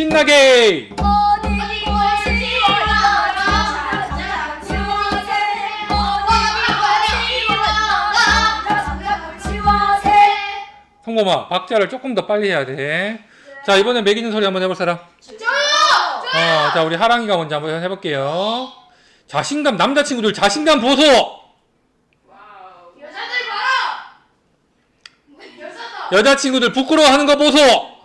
신나게 성범아 박자를 조금 더 빨리 해야 돼. 자 이번엔 매기는 소리 한번 해볼 사람. 어, 자 우리 하랑이가 먼저 한번 해볼게요. 자신감 남자친구들 자신감 보소. 여자친구들 부끄러워하는 거 보소.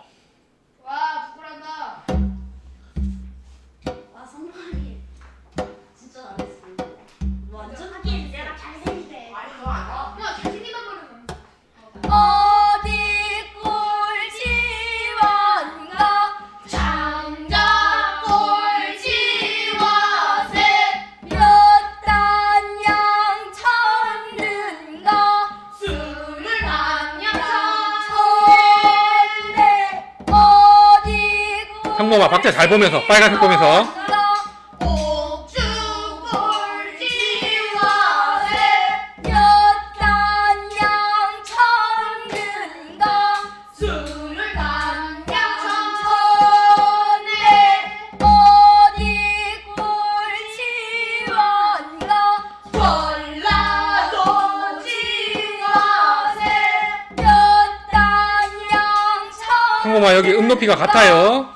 형범아 박자 잘 보면서 빨간색 보면서 한국말 여기 음 높이가 같아요.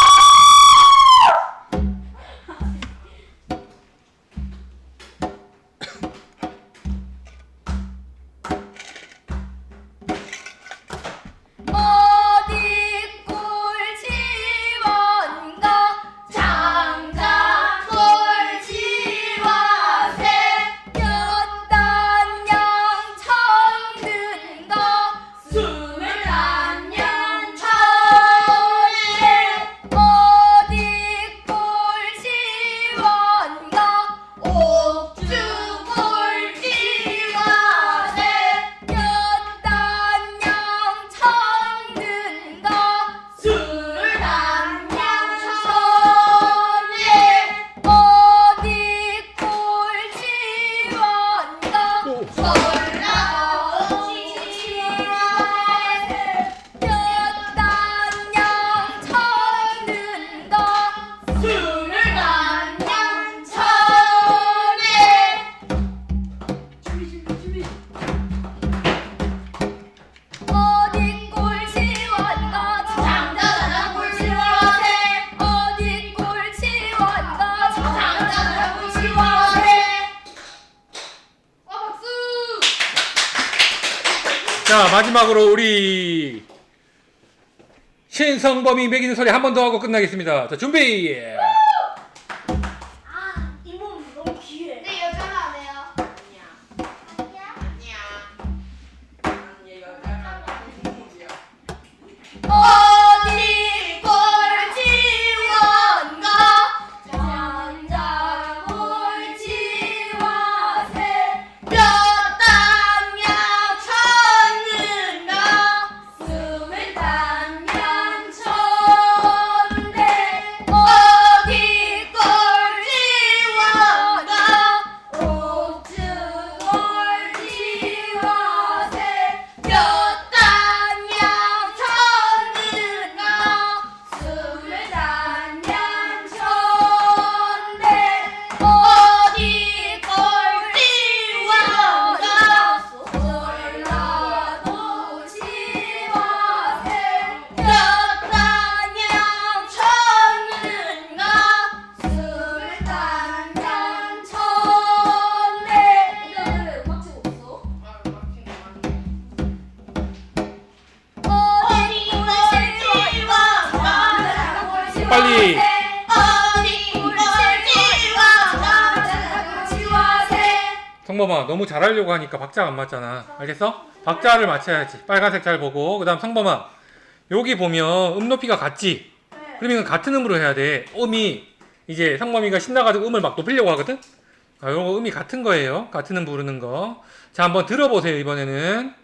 자 마지막으로 우리 신성범이 매기는 소리 한 번 더 하고 끝나겠습니다. 자 준비. 성범아 너무 잘하려고 하니까 박자가 안 맞잖아. 알겠어? 박자를 맞춰야지. 빨간색 잘 보고. 그 다음 성범아. 여기 보면 음 높이가 같지? 네. 그럼 이건 같은 음으로 해야 돼. 음이 이제 성범이가 신나가지고 음을 막 높이려고 하거든? 아, 요거 음이 같은 거예요. 같은 음 부르는 거자 한번 들어보세요 이번에는.